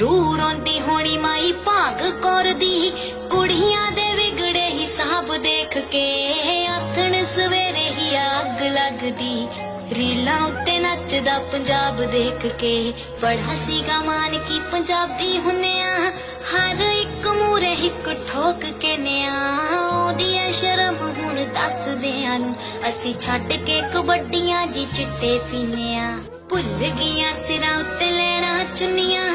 ਰੂ ਰੋਂਦੀ ਹੋਣੀ ਮਾਈ ਭਾਗ ਕਰਦੀ। ਕੁੜੀਆਂ ਦੇ ਵਿਗੜੇ ਹਿਸਾਬ ਦੇਖ ਕੇ ਆਥਣ ਸਵੇਰੇ ਹੀ ਅੱਗ ਲੱਗਦੀ। ਰੀਲਾਂ ਉੱਤੇ ਨੱਚਦਾ ਪੰਜਾਬ ਦੇਖ ਕੇ। ਬੜਾ ਸੀਗਾ ਮਾਨ ਕੀ ਪੰਜਾਬੀ ਹੁੰਨਿਆ। ਹਰ ਇੱਕ ਮੂਰੇ ਇੱਕ ਠੋਕ ਕੇ ਨਿਆ। ਉਹਦੀ ਐ ਸ਼ਰਮ ਹੁਣ ਦੱਸਦੇ ਨੂੰ ਅਸੀਂ ਛੱਡ ਕੇ ਕਬੱਡੀਆਂ ਜੀ ਚਿੱਟੇ ਪੀਨਿਆ। ਭੁੱਲ ਗਈਆਂ ਸਿਰਾਂ ਉੱਤੇ ਲੈਣਾ ਚੁੰਨੀਆਂ।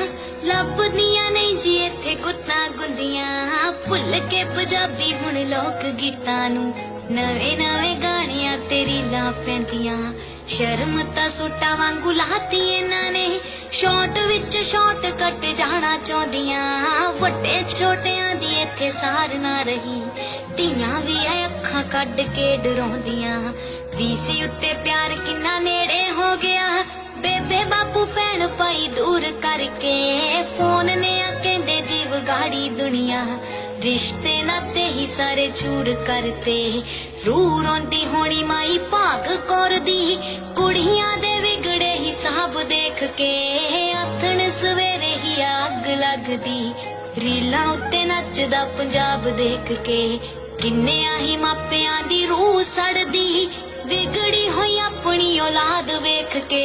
ਜੀ ਇੱਥੇ ਗੁੱਤਾਂ ਗੁੰਦੀਆਂ, ਭੁੱਲ ਕੇ ਪੰਜਾਬੀ ਹੁਣ ਲੋਕ ਗੀਤਾਂ ਨੂੰ। ਨਵੇਂ ਨਵੇਂ ਗਾਣਿਆਂ ਤੇ ਰੀਲਾਂ ਪੈਂਦੀਆਂ। ਸ਼ਰਮ ਤਾਂ ਸੁੱਟਾ ਵਾਂਗੂ ਲਾਤੀ ਇਹਨਾਂ ਨੇ। ਸ਼ਾਰਟ ਵਿੱਚ ਸ਼ਾਰਟ ਕੱਟ ਜਾਣਾ ਚਾਹੁੰਦੀਆਂ। ਵੱਡੇ ਛੋਟਿਆਂ ਦੀ ਇੱਥੇ ਸਾਰ ਨਾ ਰਹੀ। ਧੀਆਂ ਵੀ ਐ ਅੱਖਾਂ ਕੱਢ ਕੇ ਡਰਾਉਂਦੀਆਂ। ਵੀਸੀ ਉੱਤੇ ਪਿਆਰ ਕਿੰਨਾ ਨੇੜੇ ਹੋ ਗਿਆ। ਬੇਬੇ ਬਾਪੂ ਭੈਣ ਭਾਈ ਦੂਰ ਕਰਕੇ ਫੋਨ ਨੇ ਆ ਦੁਨੀਆ ਰਿਸ਼ਤੇ ਨਾਤੇ ਹੀ ਸਾਰੇ ਚੂਰ ਕਰਤੇ ਰੂ ਰੋਂਦੀ ਹੋਣੀ ਮਾਈ ਭਾਗ ਕਰਦੀ ਕੁੜੀਆਂ ਦੇ ਵਿਗੜੇ ਹਿਸਾਬ ਦੇਖ ਕੇ ਆਥਣ ਸਵੇਰੇ ਹੀ ਅੱਗ ਲੱਗਦੀ ਰੀਲਾਂ ਉੱਤੇ ਨੱਚਦਾ ਪੰਜਾਬ ਦੇਖ ਕੇ ਕਿੰਨੇ ਆਹੀ ਮਾਪਿਆਂ ਦੀ ਰੂਹ ਸੜਦੀ ਵਿਗੜੀ ਹੋਈ ਆਪਣੀ ਔਲਾਦ ਵੇਖ ਕੇ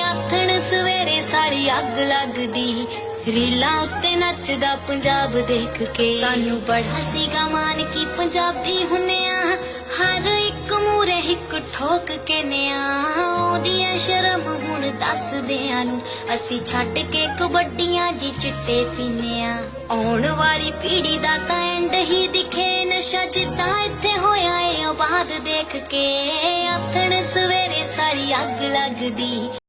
ਆਥਣ ਸਵੇਰੇ ਸਾਲੀ ਅੱਗ ਲੱਗਦੀ ਰੀਲਾਂ ਉੱਤੇ ਨੱਚਦਾ ਪੰਜਾਬ ਦੇਖ ਕੇ। ਸਾਨੂੰ ਬੜਾ ਸੀਗਾ ਮਾਨ ਕੀ ਪੰਜਾਬੀ ਹੁੰਨਿਆ। ਹਰ ਇੱਕ ਮੂਰੇ ਇੱਕ ਠੋਕ ਕੇ ਨਿਆ। ਉਹਦੀ ਐ ਸ਼ਰਮ ਹੁਣ ਦੱਸਦਿਆਂ ਨੂੰ। ਅਸੀਂ ਛੱਡ ਕੇ ਕਬੱਡੀਆਂ ਜੀ ਚਿੱਟੇ ਪੀਨਿਆ। ਆਉਣ ਵਾਲੀ ਪੀੜ੍ਹੀ ਦਾ ਤਾਂ ਐਂਡ ਹੀ ਦਿਖੇ। ਨਸ਼ਾ ਜਿੱਦਾਂ ਇੱਥੇ ਹੋਇਆ ਏ ਆਬਾਦ ਦੇਖ ਕੇ। ਆਥਣ ਸਵੇਰੇ ਸਾਲੀ ਅੱਗ ਲੱਗਦੀ।